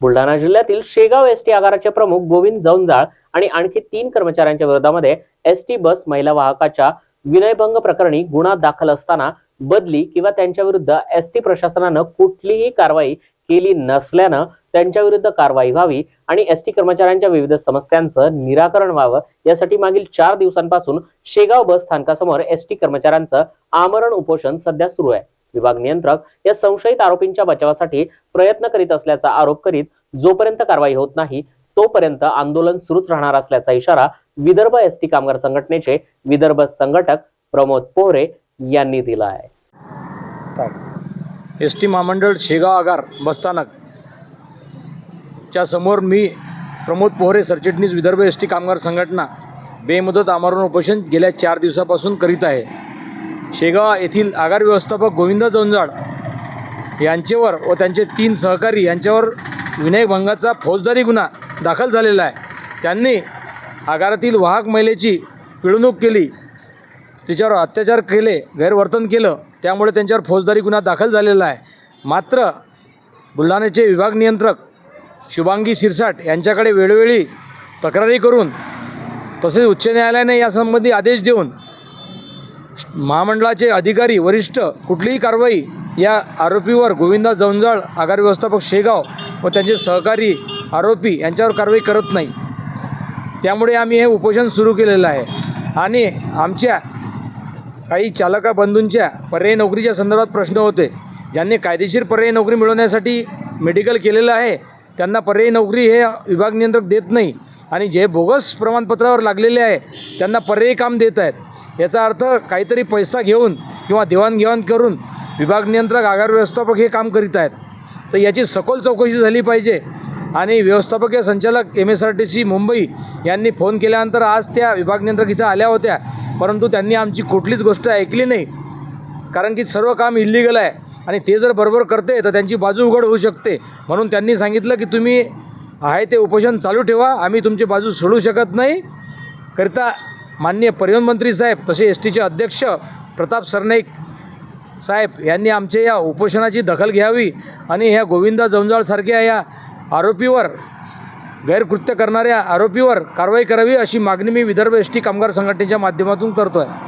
बुलढाणा जिल्ह्यातील Shegaon S T आगाराचे प्रमुख गोविंद जौंजाळ आणि आणखी तीन कर्मचाऱ्यांच्या विरोधामध्ये एस टी बस महिला वाहकाच्या विनयभंग प्रकरणी गुन्हा दाखल असताना बदली किंवा त्यांच्या विरुद्ध एस टी प्रशासनानं कुठलीही कारवाई केली नसल्यानं त्यांच्या विरुद्ध कारवाई व्हावी आणि एस टी कर्मचाऱ्यांच्या विविध समस्यांचं निराकरण व्हावं यासाठी मागील चार दिवसांपासून शेगाव बस स्थानकासमोर एस टी कर्मचाऱ्यांचं आमरण उपोषण सध्या सुरू आहे. विभाग नियंत्रक या संशयित आरोपींच्या बचावासाठी प्रयत्न करीत असल्याचा आरोप करीत जोपर्यंत कारवाई होत नाही तोपर्यंत आंदोलन सुरूच राहणार असल्याचा इशारा विदर्भ एस टी कामगार संघटनेचे विदर्भ संघटक प्रमोद पोहरे यांनी दिला आहे एस टी महामंडळ शेगाव आगार बसस्थानक च्या समोर मी प्रमोद पोहरे सरचिटणीस विदर्भ एस टी कामगार संघटना बेमुदत आमरण उपोषण गेल्या चार दिवसापासून करीत आहे. शेगाव येथील आगार व्यवस्थापक गोविंद जोंजाड यांचेवर व त्यांचे तीन सहकारी यांच्यावर विनयभंगाचा फौजदारी गुन्हा दाखल झालेला आहे. त्यांनी आगारातील वाहक महिलेची पिळवणूक केली. तिच्यावर अत्याचार केले गैरवर्तन केलं. त्यामुळे त्यांच्यावर फौजदारी गुन्हा दाखल झालेला आहे. मात्र बुलढाण्याचे विभाग नियंत्रक शुभांगी शिरसाट यांच्याकडे वेळोवेळी तक्रारी करून तसेच उच्च न्यायालयाने यासंबंधी आदेश देऊन महामंडळाचे अधिकारी वरिष्ठ कुठलीही कारवाई या आरोपीवर गोविंदा जवंजाळ आगार व्यवस्थापक शेगाव व त्यांचे सहकारी आरोपी यांच्यावर कारवाई करत नाही. त्यामुळे आम्ही हे उपोषण सुरू केलेलं आहे. आणि आमच्या काही चालका बंधूंच्या पर्यायी नोकरीच्या संदर्भात प्रश्न होते. ज्यांनी कायदेशीर पर्यायी नोकरी मिळवण्यासाठी मेडिकल केलेलं आहे त्यांना पर्यायी नोकरी हे विभाग नियंत्रक देत नाही. आणि जे बोगस प्रमाणपत्रावर लागलेले आहे त्यांना पर्यायी काम देत आहेत. याचा अर्थ काहीतरी पैसा घेऊन किंवा देवाणघेवाण करून विभाग नियंत्रक आगार व्यवस्थापक हे काम करीत आहेत. तर याची सखोल चौकशी झाली पाहिजे. आणि व्यवस्थापकीय संचालक M S R T C Mumbai यांनी फोन केल्यानंतर आज त्या विभाग नियंत्रक इथं आल्या होत्या. परंतु त्यांनी आमची कुठलीच गोष्ट ऐकली नाही. कारण की सर्व काम इल्लिगल आहे. आणि ते जर बरोबर करते तर त्यांची बाजू उघड होऊ शकते. म्हणून त्यांनी सांगितलं की तुम्ही आहे ते उपोषण चालू ठेवा. आम्ही तुमची बाजू सोडू शकत नाही. करिता माननीय परिवहन मंत्री साहेब तसे एस टीचे अध्यक्ष प्रताप सरनाईक साहेब यांनी आमच्या या उपोषणाची दखल घ्यावी आणि ह्या गोविंदा जवंजाळसारख्या या आरोपीवर गैरकृत्य करणाऱ्या आरोपीवर कारवाई करावी अशी मागणी मी विदर्भ एस टी कामगार संघटनेच्या माध्यमातून करतो आहे